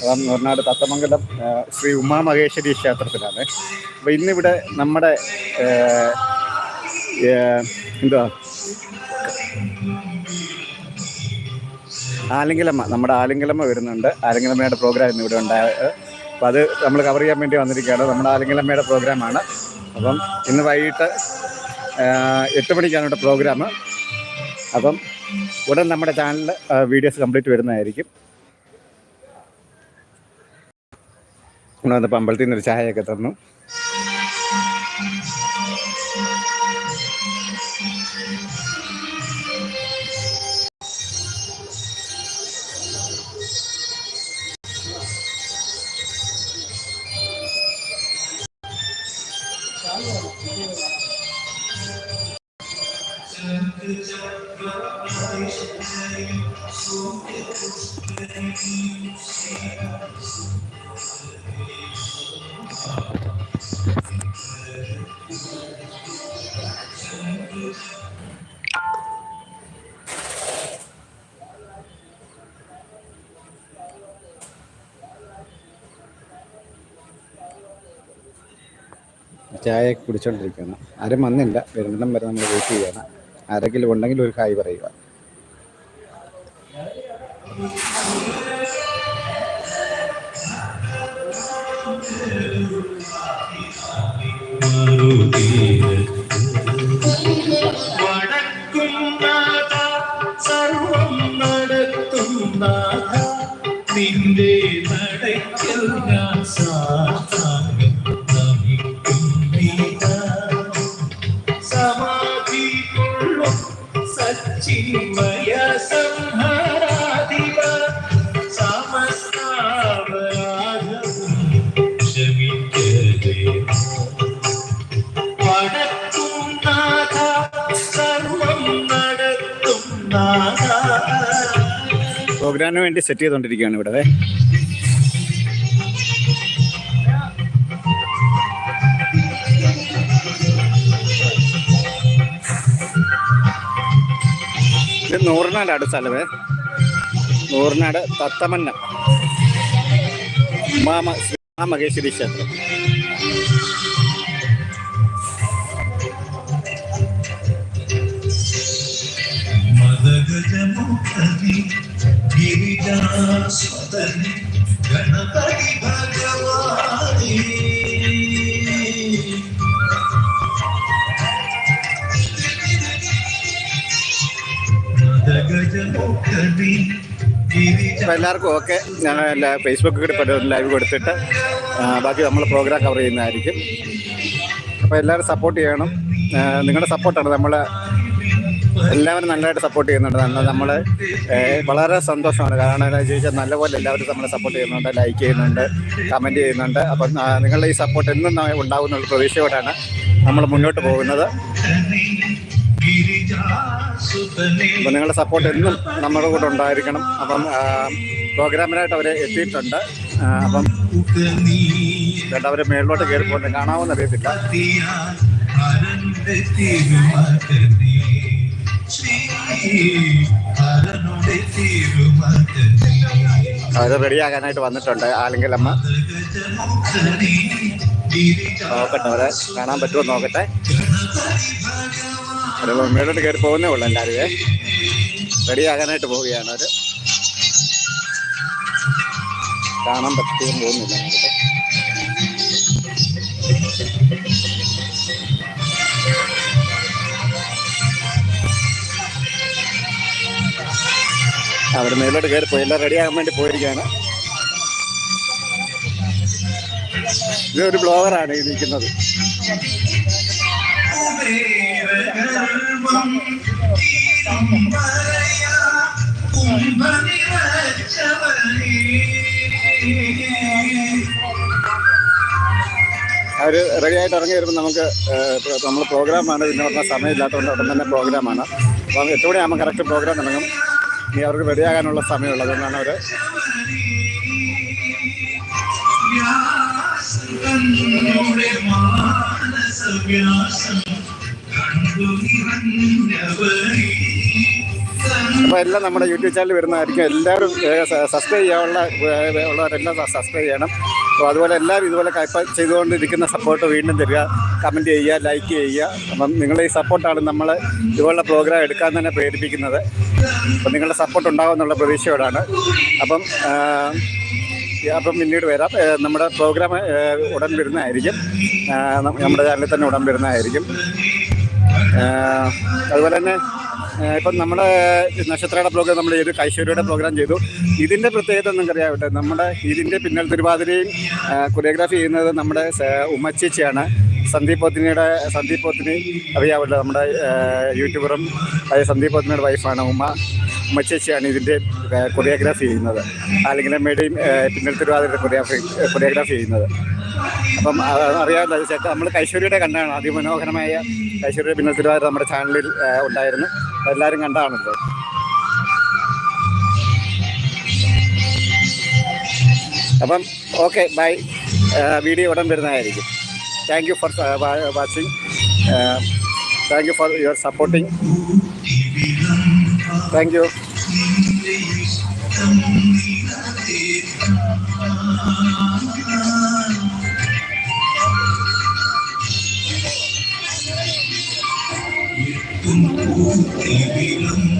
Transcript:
അപ്പം നൂറിനാട് തത്തമംഗലം ശ്രീ ഉമാ മഹേശ്വരി ക്ഷേത്രത്തിലാണ്. അപ്പോൾ ഇന്നിവിടെ നമ്മുടെ എന്തുവാ ആലിംഗലമ്മ നമ്മുടെ ആലിംഗലമ്മ വരുന്നുണ്ട്. ആലിംഗലമ്മയുടെ പ്രോഗ്രാം ഇന്ന് ഇവിടെ ഉണ്ടായത്. അപ്പോൾ അത് നമ്മൾ കവർ ചെയ്യാൻ വേണ്ടി വന്നിരിക്കുകയാണ്. നമ്മുടെ ആലിംഗലമ്മയുടെ പ്രോഗ്രാമാണ് അപ്പം ഇന്ന് വൈകിട്ട് എട്ട് മണിക്കാണ് ഇവിടെ പ്രോഗ്രാം അപ്പം ഉടൻ നമ്മുടെ ചാനലിൽ വീഡിയോസ് കംപ്ലീറ്റ് വരുന്നതായിരിക്കും. ഇവിടെ വന്നപ്പോൾ അമ്പലത്തിൽ നിന്നൊരു ചായയൊക്കെ തന്നു. ചായ കുടിച്ചുകൊണ്ടിരിക്കുകയാണ് ആരും വന്നില്ല. വരുന്നിടം വരെ നമ്മൾ വെയിറ്റ് ചെയ്യണം ആരെങ്കിലും ഉണ്ടെങ്കിൽ ഒരു ഹായ് പറയുക. സർവം നടത്തുന്നാഥ നിന്റെ പ്രോഗ്രാമിന് വേണ്ടി സെറ്റ് ചെയ്തുകൊണ്ടിരിക്കുകയാണ് ഇവിടെ ഇത് നൂറിനാടാണ് സ്ഥലമേ നൂറിനാട് തത്തമന്ന. ഉമാമ ശ്രീ മഹേശ്വരി ക്ഷേത്രം. മദഗജമുഖി എല്ലാവർക്കും ഒക്കെ ഞാൻ എല്ലാ ഫേസ്ബുക്കിൽ കൂടി ലൈവ് കൊടുത്തിട്ട് ബാക്കി നമ്മൾ പ്രോഗ്രാം കവർ ചെയ്യുന്നതായിരിക്കും. അപ്പോൾ എല്ലാവരും സപ്പോർട്ട് ചെയ്യണം. നിങ്ങളുടെ സപ്പോർട്ടാണ് നമ്മൾ എല്ലാവരും നല്ലതായിട്ട് സപ്പോർട്ട് ചെയ്യുന്നുണ്ട്. നമ്മൾ വളരെ സന്തോഷമാണ്. കാരണം ചോദിച്ചാൽ നല്ലപോലെ എല്ലാവരും നമ്മളെ സപ്പോർട്ട് ചെയ്യുന്നുണ്ട് ലൈക്ക് ചെയ്യുന്നുണ്ട് കമന്റ് ചെയ്യുന്നുണ്ട്. അപ്പം നിങ്ങളുടെ ഈ സപ്പോർട്ട് എന്നും ഉണ്ടാകുന്ന ഉണ്ടാകുന്നുള്ള പ്രതീക്ഷയോടാണ് നമ്മൾ മുന്നോട്ട് പോകുന്നത്. അപ്പം നിങ്ങളുടെ സപ്പോർട്ട് എന്നും നമ്മുടെ കൂടെ ഉണ്ടായിരിക്കണം. അപ്പം പ്രോഗ്രാമിനായിട്ട് അവർ എത്തിയിട്ടുണ്ട്. അപ്പം വേണ്ട അവരെ മേളിലോട്ട് കയറി പോകുന്നത് കാണാമെന്ന് അറിയത്തില്ല. അവർ റെഡിയാകാനായിട്ട് വന്നിട്ടുണ്ട് ഗജമുഖനേ നോക്കട്ടെ അവരെ കാണാൻ പറ്റുമോ നോക്കട്ടെ. അവർ മേളിലോട്ട് കയറി പോകുന്നേ ഉള്ളൂ എല്ലാവരും റെഡിയാകാനായിട്ട് പോവുകയാണ് അവർ കാണാൻ പറ്റുകയും പോകുന്നില്ല. അവർ മേലോട്ട് കയറി പോയി. എല്ലാം റെഡിയാകാൻ വേണ്ടി പോയിരിക്കുകയാണ്. ഇതൊരു ബ്ലോഗറാണ് ഈ നിൽക്കുന്നത്. അവർ റെഡി ആയിട്ട് ഇറങ്ങി വരുമ്പോൾ നമുക്ക് നമ്മൾ പ്രോഗ്രാമാണ് പിന്നെ പറഞ്ഞാൽ സമയമില്ലാത്തതുകൊണ്ട് ഉടൻ തന്നെ പ്രോഗ്രാമാണ് അപ്പം എട്ട് മണിയാകുമ്പോൾ കറക്റ്റ് പ്രോഗ്രാം തുടങ്ങും. ഇനി അവർക്ക് റെഡിയാകാനുള്ള സമയമുള്ളത് അതുകൊണ്ടാണ് അവർ അപ്പോൾ എല്ലാം നമ്മുടെ യൂട്യൂബ് ചാനൽ വരുന്നതായിരിക്കും. എല്ലാവരും സബ്സ്ക്രൈബ് ചെയ്യാനുള്ള ഉള്ളവരെല്ലാം സബ്സ്ക്രൈബ് ചെയ്യണം. അപ്പോൾ അതുപോലെ എല്ലാവരും ഇതുപോലെ കൈപ്പ ചെയ്തുകൊണ്ടിരിക്കുന്ന സപ്പോർട്ട് വീണ്ടും തരിക. കമന്റ് ചെയ്യുക ലൈക്ക് ചെയ്യുക. അപ്പം നിങ്ങളുടെ ഈ സപ്പോർട്ടാണ് നമ്മൾ ഇതുപോലുള്ള പ്രോഗ്രാം എടുക്കാൻ തന്നെ പ്രേരിപ്പിക്കുന്നത്. അപ്പം നിങ്ങളുടെ സപ്പോർട്ട് ഉണ്ടാകുമെന്നുള്ള പ്രതീക്ഷയോടാണ് അപ്പം അപ്പം പിന്നീട് വരാം. നമ്മുടെ പ്രോഗ്രാം ഉടൻ വരുന്നതായിരിക്കും. നമ്മുടെ ചാനലിൽ തന്നെ ഉടൻ വരുന്നതായിരിക്കും. അതുപോലെ തന്നെ ഇപ്പം നമ്മുടെ നക്ഷത്രയുടെ പ്രോഗ്രാം നമ്മൾ ചെയ്തു കൈശ്വര്യയുടെ പ്രോഗ്രാം ചെയ്തു. ഇതിന്റെ പ്രത്യേകത നിങ്ങൾക്കറിയാവട്ടെ നമ്മുടെ ഇതിന്റെ പിന്നൽ തിരുവാതിരയും കൊറിയോഗ്രാഫി ചെയ്യുന്നത് നമ്മുടെ ഉമ്മച്ചേച്ചിയാണ്. സന്ദീപ് പോത്തിനിയുടെ സന്ദീപ് പോത്തിനി അറിയാമല്ലോ നമ്മുടെ യൂട്യൂബറും സന്ദീപ് പോത്തിനിയുടെ വൈഫാണ് ഉമ്മ. ഉമ്മച്ചേച്ചിയാണ് ഇതിന്റെ കൊറിയോഗ്രാഫി ചെയ്യുന്നത്. അല്ലെങ്കിൽ മേടെയും പിന്നൽ തിരുവാതിരയുടെ കൊറിയോഗ്രാഫി കൊറിയോഗ്രാഫി ചെയ്യുന്നത്. അപ്പം അറിയാമല്ലോ ചേട്ടാ നമ്മൾ കൈശ്വര്യയുടെ കണ്ടാണ് അതിമനോഹരമായ കൈശ്വര്യ പിന്നൽ തിരുവാതിര നമ്മുടെ ചാനലിൽ ഉണ്ടായിരുന്നു എല്ലാവരും കണ്ടാണല്ലോ. അപ്പം ഓക്കെ ബൈ വീഡിയോ ഉടൻ വരുന്നതായിരിക്കും. Thank you for watching thank you for your supporting thank you Thank ഇഷ്ടം Baby,